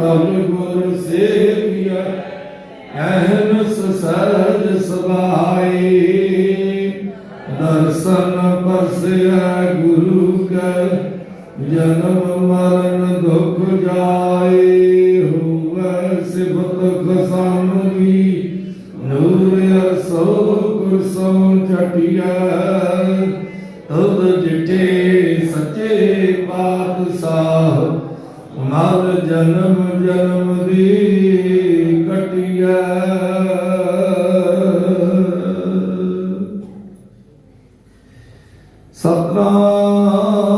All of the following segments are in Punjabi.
ਕਲ ਗੁਰ ਸੇਵਿਆ ਅਹਨਸ ਸਹਜ ਸੁਭਾਈ ਦਰਸ਼ਨ ਪਰਸਿਆ ਗੁਰੂ ਕੈ ਜਨਮ ਮਰਨ ਦੁਖ ਜਾਏ। ਹੋਵੇ ਸਿਫਤ ਖਸਾਨਗੀ ਨੂਰ ਅਸੋ ਕੁਰਸੋ ਚਟਿਆ ਤਦ ਜਿਠੇ ਸੱਚੇ ਪਾਤਸ਼ਾਹ ਮਰ ਜਨਮ ਜਨਮ ਦੀ ਕਟਿਆ ਸਤਨਾਮ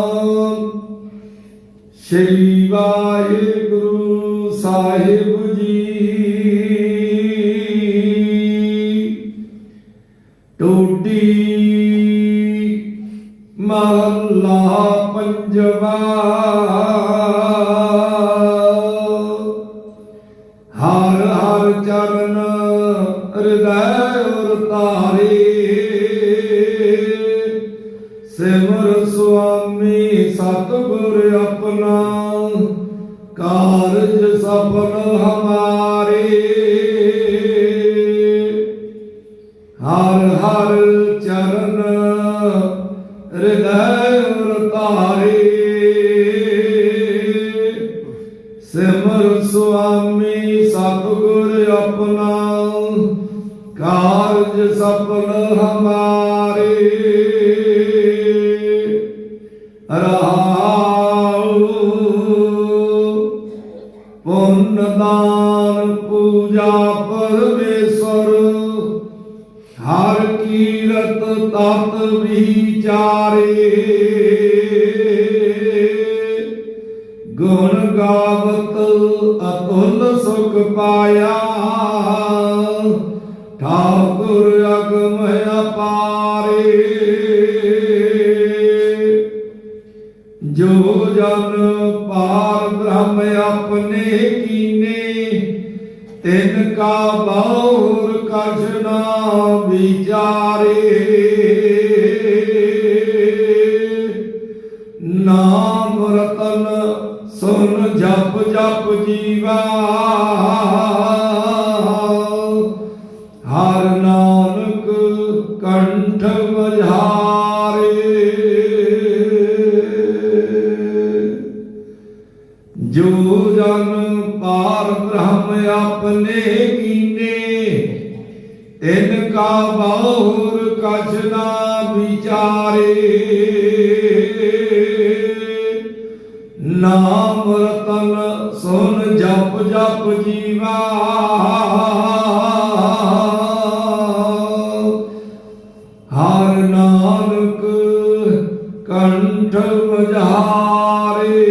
ਸ਼੍ਰੀ ਵਾਹਿਗੁਰੂ ਸਾਹਿਬ ਜੀ। ਟੋਟੀ ਮਹੱਲਾ ਪੰਜਵਾ। ਸਿਮਰ ਸੁਆਮੀ ਸਤਿਗੁਰ ਆਪਣਾ ਕਾਰਜ ਸਫਲ ਹਮਾਰੇ। ਹਰ ਹਰ ਚਰਨ ਹਿਰਦੈ ਉਰ ਦਾਨ ਪੂਜਾ ਪਰਮੇਸ਼ਰ ਹਰ ਕੀਰਤ ਤਤ ਵਿਚਾਰੇ ਗੁਣ ਗਾਵਤ ਅਤੁਲ ਸੁਖ ਪਾਇਆ ਜੋ ਜਨ ਪਾਰ ਬ੍ਰਹਮ ਆਪਣੇ ਕੀਨੇ, ਤਿਨ ਕਾ ਬਾਹੁਰ ਕਛ ਨਾ ਵਿਚਾਰੇ। ਨਾਮ ਰਤਨ ਸੁਨ ਜਪ ਜਪ ਜੀਵਾ। ਹਰ ਨਾਨਕ ਕੰਠ ਮਝਾਰੇ ਜੋ ਜਨ ਪਾਰ ਬ੍ਰਹਮ ਆਪਣੇ ਕੀਨੇ, ਤਿਨ ਕਾ ਬਾਹੁਰ ਕਛ ਨਾ ਵਿਚਾਰੇ। ਨਾਮ ਰਤਨ ਸੁਨ ਜਪ ਜਪ ਜੀਵਾ। ਹਰ ਨਾਨਕ ਕੰਠ ਮਝਾਰੇ